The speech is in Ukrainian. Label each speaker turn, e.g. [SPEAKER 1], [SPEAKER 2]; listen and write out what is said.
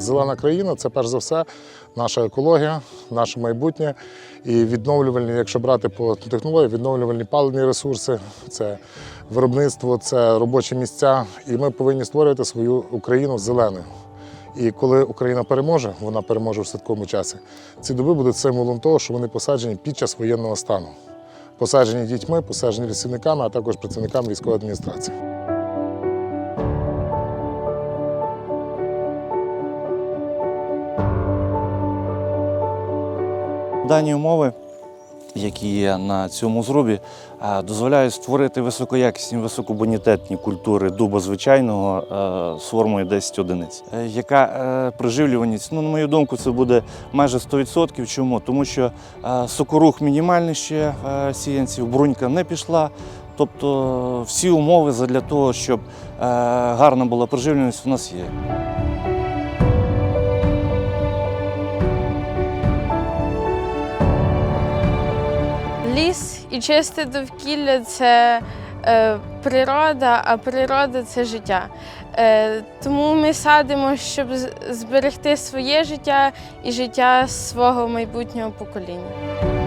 [SPEAKER 1] зелена країна це перш за все наша екологія, наше майбутнє і відновлювальні, якщо брати по технології, відновлювальні паливні ресурси, це виробництво, це робочі місця. І ми повинні створювати свою Україну зеленою. І коли Україна переможе, вона переможе в святковому часі. Ці доби будуть символом того, що вони посаджені під час воєнного стану. Посаджені дітьми, посаджені лісівниками, а також працівниками військової адміністрації.
[SPEAKER 2] Дані умови, які є на цьому зрубі, е, дозволяють створити високоякісні, високобонітетні культури дуба звичайного е, з формою 10 одиниць. Е, Яка приживлюваність? Ну, на мою думку, це буде майже 100%. Чому? Тому що сокорух мінімальний ще сіянців, брунька не пішла. Тобто всі умови для того, щоб гарна була приживленість, у нас є.
[SPEAKER 3] Ліс і чисте довкілля це е, природа, а природа це життя. Е, тому ми садимо, щоб зберегти своє життя і життя свого майбутнього покоління.